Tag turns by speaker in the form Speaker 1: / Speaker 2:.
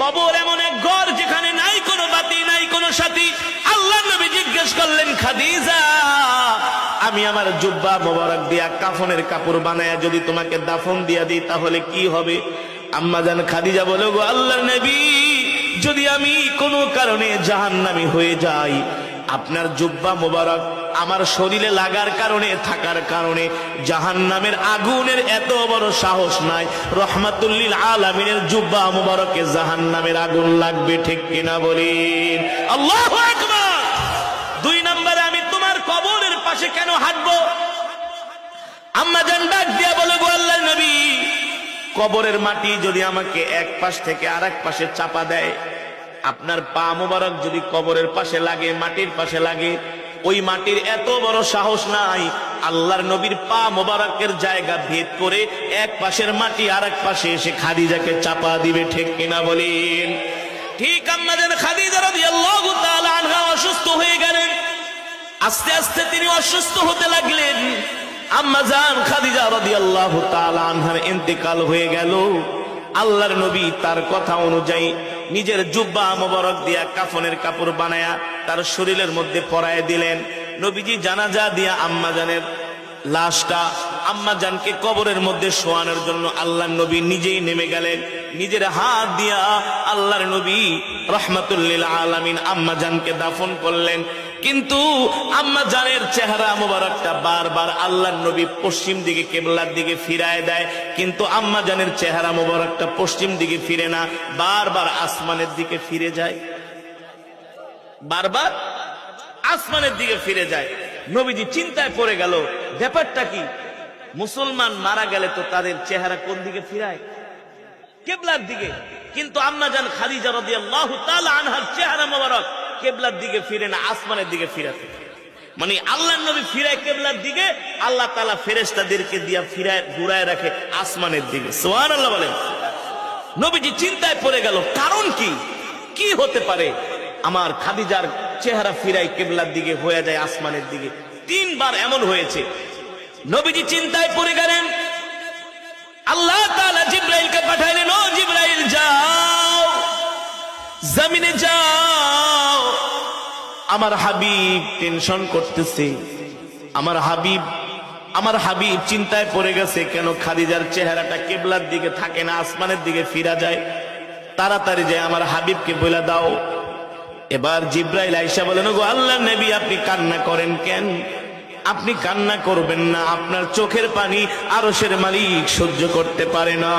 Speaker 1: কবর এমন এক ঘর যেখানে নাই কোনো বাতি, নাই কোনো সাথী। আল্লাহ নবী জিজ্ঞেস করলেন, খাদিজা, আমি আমার জুব্বা মোবারক দিয়া কাফনের কাপড় বানায়া যদি তোমাকে দাফন দিয়া দিই, তাহলে কি হবে? আম্মা জান খাদিজা বলে, গো আল্লাহ নবী, যদি আমি কোনো কারণে জাহান্নামি হয়ে যাই, আপনার জুব্বা মোবারক আমার শরীরে লাগার কারণে, থাকার কারণে জাহান্নামের আগুনের এত বড় সাহস নাই। রহমাতুল্লিল আলামিনের জুব্বা মোবারকে জাহান্নামের আগুন লাগবে, ঠিক কিনা বলেন? আল্লাহ দুই নম্বরে আমি তোমার কবরের পাশে কেন হাঁটবো? আম্মা জান ডাক দিয়া বলে, গো আল্লাহ নবী, কবরের মাটি যদি আমাকে এক পাশ থেকে আর পাশে চাপা দেয়, আপনার পা মোবারক যদি কবরের পাশে লাগে, মাটির পাশে লাগে ওই মাটির এত বড় সাহস নাই। আল্লাহর নবীর পা মোবারকের জায়গা ভেদ করে এক পাশের মাটি আর এক পাশে এসে খাদিজাকে চাপা দিবে, ঠিক কিনা বলেন? ঠিক আমাদের খাদিজা রাদিয়াল্লাহু তাআলা অসুস্থ হয়ে গেলেন। আস্তে আস্তে তিনি অসুস্থ হতে লাগলেন। আম্মা জান খাদিজা রাদিয়াল্লাহু তাআলা আনহার ইন্তেকাল হয়ে গেল। আল্লাহর নবী তার কথা অনুযায়ী নিজের জুব্বা মোবারক দিয়া কাফনের কাপড় বানায়া তার শরীরের মধ্যে পরায় দিলেন। নবীজি জানাজা দিয়া আম্মাজানের লাশটা আম্মাজানকে কবরের মধ্যে শোয়ানোর জন্য আল্লাহ নবী নিজেই নেমে গেলেন। নিজের হাত দিয়া আল্লাহর নবী রহমাতুল্লিল আলমিন আম্মা জানকে দাফন করলেন। কিন্তু আম্মা জানের চেহারা মোবারকটা বারবার আল্লাহর নবী পশ্চিম দিকে কেবলার দিকে ফিরায় দেয়, কিন্তু আম্মা জানের চেহারা মোবারকটা পশ্চিম দিকে ফিরে না, বারবার আসমানের দিকে ফিরে যায়। বারবার আসমানের দিকে ফিরে যায়। নবীজি চিন্তায় পড়ে গেল, ব্যাপারটা কি? মুসলমান মারা গেলে তো তাদের চেহারা কোন দিকে ফিরায়? কেবলার দিকে। কিন্তু আম্মা জান খাদিজা রাদিয়াল্লাহু তাআলা আনহার চেহারা মোবারক কেবলার দিকে ফিরে না, আসমানের দিকে ফিরাতে মানে আল্লাহ নবী ফিরায় কেবলার দিকে, আল্লাহ তাআলা ফেরেশতাদেরকে দিয়া ফিরায়, ঘুরায় রাখে আসমানের দিকে। সুবহানাল্লাহ বলেন। নবীজি চিন্তায় পড়ে গেল, কারণ কি? কি হতে পারে? আমার খাদিজার চেহারা ফিরাই কেবলার দিকে হয়ে যায় আসমানের দিকে। তিনবার এমন হয়েছে। নবীজি চিন্তায় পড়ে গেলেন, আল্লাহ তাআলা জিব্রাইলকে পাঠাইলেন, ও জিব্রাইল, যাও। জমিনে যাও। আমার হাবিব টেনশন করতেছে। আমার হাবিব আমার হাবিব চিন্তায় পড়ে গেছে কেন খাদিজার চেহারাটা কেবলার দিকে থাকে না, আসমানের দিকে ফিরা যায়। তাড়াতাড়ি যায় আমার হাবিবকে বলে দাও। এবার জিব্রাইল আইসা বলেন গো আল্লাহ নবী, আপনি কান্না করেন কেন? আপনি কান্না করবেন না, আপনার চোখের পানি আরশের মালিক সহ্য করতে পারে না।